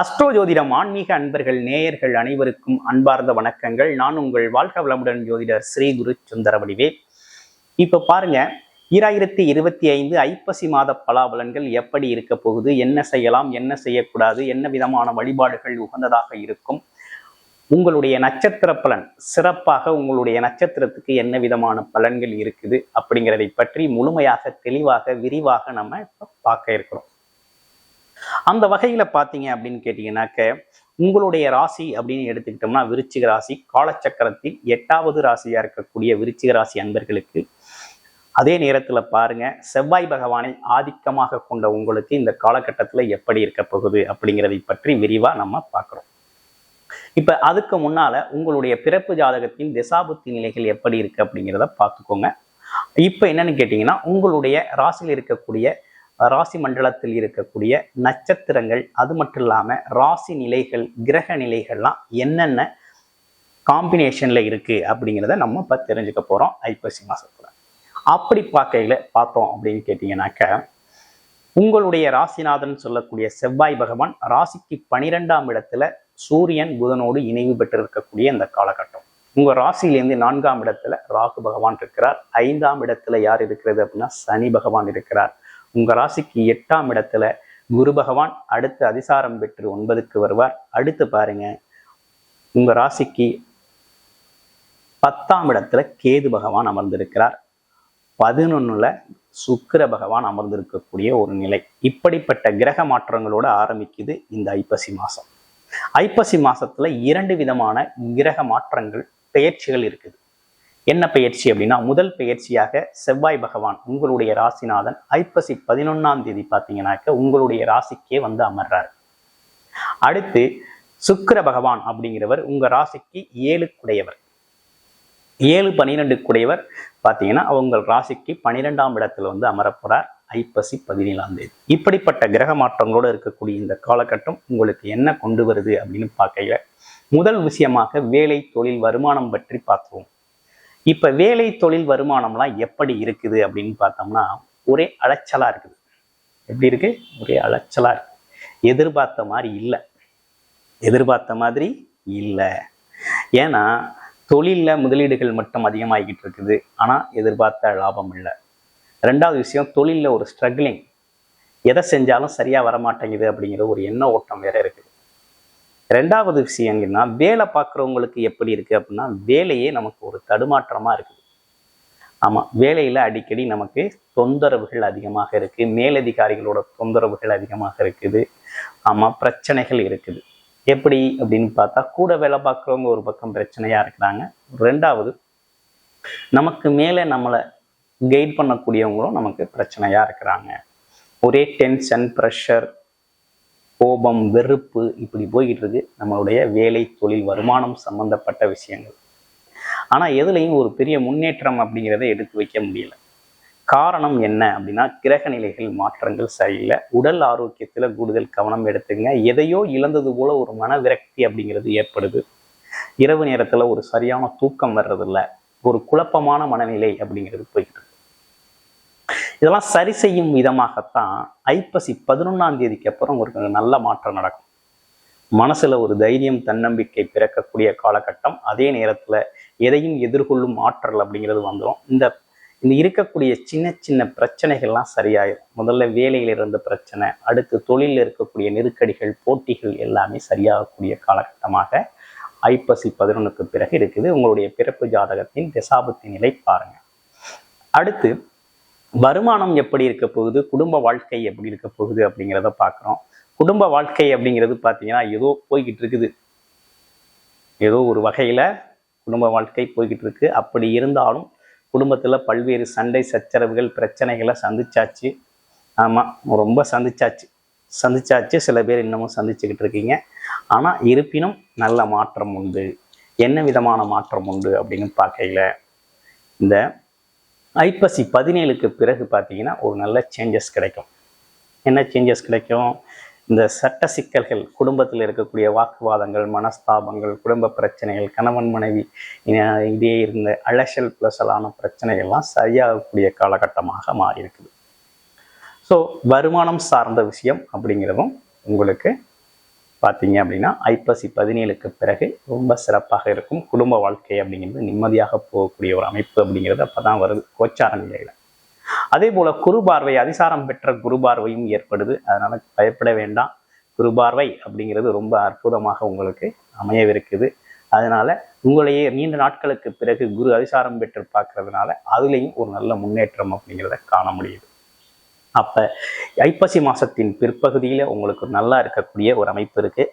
Astro ஜோதிடம் ஆன்மீக அன்பர்கள் நேயர்கள் அனைவருக்கும் அன்பார்ந்த வணக்கங்கள். நான் உங்கள் வாழ்க வளமுடன் ஜோதிடர் ஸ்ரீ குரு சுந்தரவடிவே. இப்ப பாருங்க ஈராயிரத்தி இருபத்தி ஐந்து ஐப்பசி மாத பலாபலன்கள் எப்படி இருக்க போகுது என்ன செய்யலாம் என்ன செய்யக்கூடாது என்ன விதமான வழிபாடுகள் உகந்ததாக இருக்கும் உங்களுடைய நட்சத்திர பலன் சிறப்பாக உங்களுடைய நட்சத்திரத்துக்கு என்ன விதமான பலன்கள் இருக்குது அப்படிங்கிறதை பற்றி முழுமையாக தெளிவாக விரிவாக நம்ம இப்போ பார்க்க இருக்கிறோம். அந்த வகையில பாத்தீங்க அப்படின்னு கேட்டீங்கன்னாக்க உங்களுடைய ராசி அப்படின்னு எடுத்துக்கிட்டோம்னா விருச்சிக ராசி காலச்சக்கரத்தில் எட்டாவது ராசியா இருக்கக்கூடிய விருச்சிக ராசி அன்பர்களுக்கு அதே நேரத்துல பாருங்க செவ்வாய் பகவானை ஆதிக்கமாக கொண்ட உங்களுக்கு இந்த காலகட்டத்துல எப்படி இருக்க போகுது அப்படிங்கிறதை பற்றி விரிவா நம்ம பார்க்கிறோம் இப்ப அதுக்கு முன்னால உங்களுடைய பிறப்பு ஜாதகத்தின் திசாபுத்தி நிலைகள் எப்படி இருக்கு அப்படிங்கிறத பார்த்துக்கோங்க. இப்ப என்னன்னு கேட்டீங்கன்னா உங்களுடைய ராசியில் இருக்கக்கூடிய ராசி மண்டலத்தில் இருக்கக்கூடிய நட்சத்திரங்கள் அது மட்டும் இல்லாமல் ராசி நிலைகள் கிரக நிலைகள்லாம் என்னென்ன காம்பினேஷன்ல இருக்கு அப்படிங்கிறத நம்ம இப்போ தெரிஞ்சுக்க போறோம். ஐப்பசி மாதத்தில் அப்படி பார்க்கையில பார்த்தோம் அப்படின்னு கேட்டீங்கன்னாக்க உங்களுடைய ராசிநாதன் சொல்லக்கூடிய செவ்வாய் பகவான் ராசிக்கு பனிரெண்டாம் இடத்துல சூரியன் புதனோடு இணைவு பெற்றிருக்கக்கூடிய இந்த காலகட்டம். உங்க ராசியிலேருந்து நான்காம் இடத்துல ராகு பகவான் இருக்கிறார். ஐந்தாம் இடத்துல யார் இருக்கிறது அப்படின்னா சனி பகவான் இருக்கிறார். உங்க ராசிக்கு எட்டாம் இடத்துல குரு பகவான் அடுத்து அதிசாரம் பெற்று ஒன்பதுக்கு வருவார். அடுத்து பாருங்க உங்க ராசிக்கு பத்தாம் இடத்துல கேது பகவான் அமர்ந்திருக்கிறார். பதினொன்னுல சுக்கிர பகவான் அமர்ந்திருக்கக்கூடிய ஒரு நிலை. இப்படிப்பட்ட கிரக மாற்றங்களோட ஆரம்பிக்குது இந்த ஐப்பசி மாசம். ஐப்பசி மாசத்துல இரண்டு விதமான கிரக மாற்றங்கள் பெயர்ச்சிகள் இருக்குது. என்ன பெயர்ச்சி அப்படின்னா முதல் பெயர்ச்சியாக செவ்வாய் பகவான் உங்களுடைய ராசிநாதன் ஐப்பசி பதினொன்னாம் தேதி பார்த்தீங்கன்னாக்க உங்களுடைய ராசிக்கே வந்து அமர்றார். அடுத்து சுக்கிர பகவான் அப்படிங்கிறவர் உங்க ராசிக்கு ஏழு குடையவர் ஏழு பனிரெண்டு குடையவர் பார்த்தீங்கன்னா அவங்க ராசிக்கு பனிரெண்டாம் இடத்துல வந்து அமரப்போறார் ஐப்பசி பதினேழாம் தேதி. இப்படிப்பட்ட கிரக மாற்றங்களோடு இருக்கக்கூடிய இந்த காலகட்டம் உங்களுக்கு என்ன கொண்டு வருது அப்படின்னு பார்க்கையில முதல் விஷயமாக வேலை தொழில் வருமானம் பற்றி பார்த்துவோம் இப்ப வேலை தொழில் வருமானம்லாம் எப்படி இருக்குது அப்படின்னு பார்த்தோம்னா ஒரே அலைச்சலா இருக்குது. எப்படி இருக்கு? ஒரே அலைச்சலா இருக்கு. எதிர்பார்த்த மாதிரி இல்லை. எதிர்பார்த்த மாதிரி இல்லை. ஏன்னா தொழிலில் முதலீடுகள் மட்டும் அதிகமாகிக்கிட்டு இருக்குது. ஆனால் எதிர்பார்த்த லாபம் இல்லை. ரெண்டாவது விஷயம் தொழிலில் ஒரு ஸ்ட்ரகிளிங் எதை செஞ்சாலும் சரியாக வரமாட்டேங்குது அப்படிங்கிற ஒரு எண்ண ஓட்டம் வேற இருக்குது ரெண்டாவது விஷயம் என்னன்னா வேலை பார்க்குறவங்களுக்கு எப்படி இருக்குது அப்படின்னா வேலையே நமக்கு ஒரு தடுமாற்றமாக இருக்குது. ஆமாம் வேலையில் அடிக்கடி நமக்கு தொந்தரவுகள் அதிகமாக இருக்குது மேலதிகாரிகளோட தொந்தரவுகள் அதிகமாக இருக்குது. ஆமாம் பிரச்சனைகள் இருக்குது. எப்படி அப்படின்னு பார்த்தா கூட வேலை பார்க்குறவங்க ஒரு பக்கம் பிரச்சனையாக இருக்கிறாங்க. ரெண்டாவது நமக்கு மேலே நம்மளை கைட் பண்ணக்கூடியவங்களும் நமக்கு பிரச்சனையாக இருக்கிறாங்க. ஒரே டென்ஷன் ப்ரெஷர் கோபம் வெறுப்பு இப்படி போய்கிட்டு இருக்கு நம்மளுடைய வேலை தொழில் வருமானம் சம்பந்தப்பட்ட விஷயங்கள். ஆனா எதுலையும் ஒரு பெரிய முன்னேற்றம் அப்படிங்கிறத எடுத்து வைக்க முடியல. காரணம் என்ன அப்படின்னா கிரக நிலைகள் மாற்றங்கள் சரியில்லை. உடல் ஆரோக்கியத்துல கூடுதல் கவனம் எடுத்துங்க எதையோ இழந்தது போல ஒரு மன விரக்தி அப்படிங்கிறது ஏற்படுது. இரவு நேரத்துல ஒரு சரியான தூக்கம் வர்றதில்ல. ஒரு குழப்பமான மனநிலை அப்படிங்கிறது போய்கிட்டு இதெல்லாம் சரி செய்யும் விதமாகத்தான் ஐப்பசி பதினொன்றாம் தேதிக்கு அப்புறம் ஒரு நல்ல மாற்றம் நடக்கும். மனசுல ஒரு தைரியம் தன்னம்பிக்கை பிறக்கக்கூடிய காலகட்டம். அதே நேரத்துல எதையும் எதிர்கொள்ளும் ஆற்றல் அப்படிங்கிறது வந்துடும் இந்த இந்த இருக்கக்கூடிய சின்ன சின்ன பிரச்சனைகள்லாம் சரியாயிடும் முதல்ல வேலையில் இருந்த பிரச்சனை அடுத்து தொழிலில் இருக்கக்கூடிய நெருக்கடிகள் போட்டிகள் எல்லாமே சரியாகக்கூடிய காலகட்டமாக ஐப்பசி பதினொன்றுக்கு பிறகு இருக்குது. உங்களுடைய பிறப்பு ஜாதகத்தின் திசாபத்தின் நிலை பாருங்க. அடுத்து வருமானம் எப்படி இருக்க போகுது? குடும்ப வாழ்க்கை எப்படி இருக்க போகுது அப்படிங்கிறத பார்க்குறோம். குடும்ப வாழ்க்கை அப்படிங்கிறது பார்த்தீங்கன்னா ஏதோ போய்கிட்டு இருக்குது. ஏதோ ஒரு வகையில் குடும்ப வாழ்க்கை போய்கிட்டு இருக்கு. அப்படி இருந்தாலும் குடும்பத்தில் பல்வேறு சண்டை சச்சரவுகள் பிரச்சனைகளை சந்திச்சாச்சு. ஆமாம் ரொம்ப சந்திச்சாச்சு. சந்திச்சாச்சு. சில பேர் இன்னமும் சந்திச்சுக்கிட்டு இருக்கீங்க. ஆனால் இருப்பினும் நல்ல மாற்றம் உண்டு. என்ன விதமான மாற்றம் உண்டு அப்படின்னு பார்க்கையில இந்த ஐப்பசி பதினேழுக்கு பிறகு பார்த்தீங்கன்னா ஒரு நல்ல சேஞ்சஸ் கிடைக்கும். என்ன சேஞ்சஸ் கிடைக்கும்? இந்த சட்ட சிக்கல்கள் குடும்பத்தில் இருக்கக்கூடிய வாக்குவாதங்கள் மனஸ்தாபங்கள் குடும்ப பிரச்சனைகள் கணவன் மனைவி இதே இருந்த அலசல் பிளசலான பிரச்சனைகள்லாம் சரியாகக்கூடிய காலகட்டமாக மாறி இருக்குது ஸோ வருமானம் சார்ந்த விஷயம் அப்படிங்கிறதும் உங்களுக்கு பார்த்தீங்க அப்படின்னா ஐப்பசி பதினேழுக்கு பிறகு ரொம்ப சிறப்பாக இருக்கும். குடும்ப வாழ்க்கை அப்படிங்கிறது நிம்மதியாக போகக்கூடிய ஒரு அமைப்பு அப்படிங்கிறது அப்பதான் வருது. கோச்சார நிலையில. அதே போல குரு பார்வை அதிசாரம் பெற்ற குரு பார்வையும் ஏற்படுது. அதனால பயப்பட வேண்டாம். குரு பார்வை அப்படிங்கிறது ரொம்ப அற்புதமாக உங்களுக்கு அமையவிருக்குது. அதனால உங்களையே நீண்ட நாட்களுக்கு பிறகு குரு அதிசாரம் பெற்று பார்க்கறதுனால அதுலேயும் ஒரு நல்ல முன்னேற்றம் அப்படிங்கிறத காண முடியுது. அப்ப ஐப்பசி மாதத்தின் பிற்பகுதியில உங்களுக்கு நல்லா இருக்கக்கூடிய ஒரு அமைப்பு இருக்கு.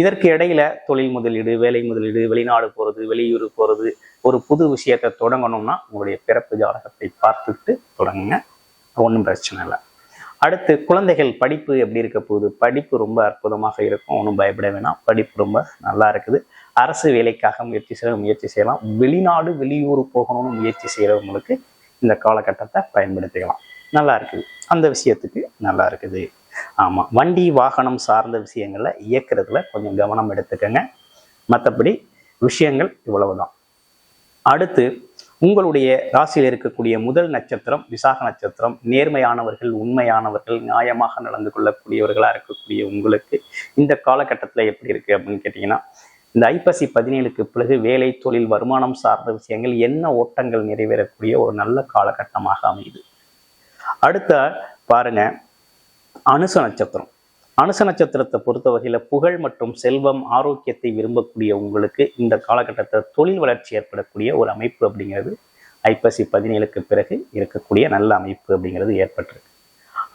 இதற்கு இடையில தொழில் முதலீடு வேலை முதலீடு வெளிநாடு போறது வெளியூர் போறது ஒரு புது விஷயத்தை தொடங்கணும்னா உங்களுடைய பிறப்பு ஜாதகத்தை பார்த்துட்டு தொடங்குங்க. ஒன்றும் பிரச்சனை இல்லை. அடுத்து குழந்தைகள் படிப்பு எப்படி இருக்க போகுது? படிப்பு ரொம்ப அற்புதமாக இருக்கும். ஒன்றும் பயப்பட வேணாம். படிப்பு ரொம்ப நல்லா இருக்குது. அரசு வேலைக்காக முயற்சி செய்ய முயற்சி செய்யலாம். வெளிநாடு வெளியூர் போகணும்னு முயற்சி செய்கிறவங்களுக்கு இந்த காலகட்டத்தை பயன்படுத்திக்கலாம். நல்லா இருக்குது அந்த விஷயத்துக்கு நல்லா இருக்குது ஆமாம் வண்டி வாகனம் சார்ந்த விஷயங்களை இயக்கிறதுல கொஞ்சம் கவனம் எடுத்துக்கங்க. மற்றபடி விஷயங்கள் இவ்வளவுதான். அடுத்து உங்களுடைய ராசியில் இருக்கக்கூடிய முதல் நட்சத்திரம் விசாக நட்சத்திரம் நேர்மையானவர்கள் உண்மையானவர்கள் நியாயமாக நடந்து கொள்ளக்கூடியவர்களாக இருக்கக்கூடிய உங்களுக்கு இந்த காலகட்டத்தில் எப்படி இருக்குது அப்படின்னு கேட்டிங்கன்னா இந்த ஐப்பசி பதினேழுக்கு பிறகு வேலை தொழில் வருமானம் சார்ந்த விஷயங்கள் என்ன ஓட்டங்கள் நிறைவேறக்கூடிய ஒரு நல்ல காலகட்டமாக அமையுது. அடுத்த பாருங்க அனுச நட்சத்திரம். அனுச நட்சத்திரத்தை பொறுத்த வகையில புகழ் மற்றும் செல்வம் ஆரோக்கியத்தை விரும்பக்கூடிய உங்களுக்கு இந்த காலகட்டத்தில் தொழில் வளர்ச்சி ஏற்படக்கூடிய ஒரு அமைப்பு அப்படிங்கிறது ஐப்பசி பதினேழுக்கு பிறகு இருக்கக்கூடிய நல்ல அமைப்பு அப்படிங்கிறது ஏற்பட்டிருக்கு.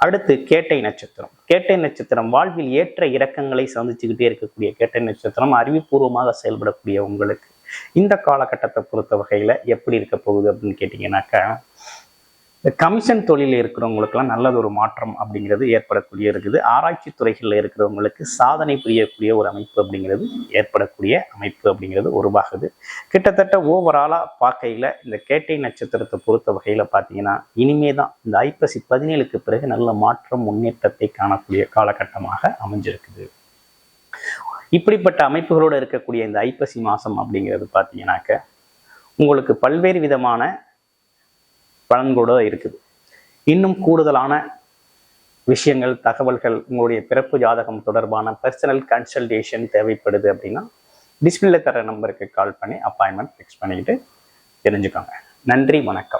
அடுத்து கேட்டை நட்சத்திரம். கேட்டை நட்சத்திரம் வாழ்வில் ஏற்ற இறக்கங்களை சந்திச்சுக்கிட்டே இருக்கக்கூடிய கேட்டை நட்சத்திரம் அறிவுபூர்வமாக செயல்படக்கூடிய உங்களுக்கு இந்த காலகட்டத்தை பொறுத்த வகையில எப்படி இருக்க போகுது அப்படின்னு கேட்டீங்கன்னாக்கா இந்த கமிஷன் தொழிலில் இருக்கிறவங்களுக்கெல்லாம் நல்லது ஒரு மாற்றம் அப்படிங்கிறது ஏற்படக்கூடிய இருக்குது. ஆராய்ச்சி துறைகளில் இருக்கிறவங்களுக்கு சாதனை புரியக்கூடிய ஒரு அமைப்பு அப்படிங்கிறது ஏற்படக்கூடிய அமைப்பு அப்படிங்கிறது உருவாகுது. கிட்டத்தட்ட ஓவராலாக பார்க்கையில் இந்த கேட்டை நட்சத்திரத்தை பொறுத்த வகையில் பார்த்தீங்கன்னா இனிமே தான் இந்த ஐப்பசி பதினேழுக்கு பிறகு நல்ல மாற்றம் முன்னேற்றத்தை காணக்கூடிய காலகட்டமாக அமைஞ்சிருக்குது. இப்படிப்பட்ட அமைப்புகளோடு இருக்கக்கூடிய இந்த ஐப்பசி மாதம் அப்படிங்கிறது பார்த்தீங்கன்னாக்க உங்களுக்கு பல்வேறு விதமான பலன்களோட இருக்குது. இன்னும் கூடுதலான விஷயங்கள் தகவல்கள் உங்களுடைய பிறப்பு ஜாதகம் தொடர்பான பர்சனல் கன்சல்டேஷன் தேவைப்படுது அப்படின்னா டிஸ்பிளே தர நம்பருக்கு கால் பண்ணி அப்பாயின்மெண்ட் ஃபிக்ஸ் பண்ணிக்கிட்டு தெரிஞ்சுக்கோங்க. நன்றி வணக்கம்.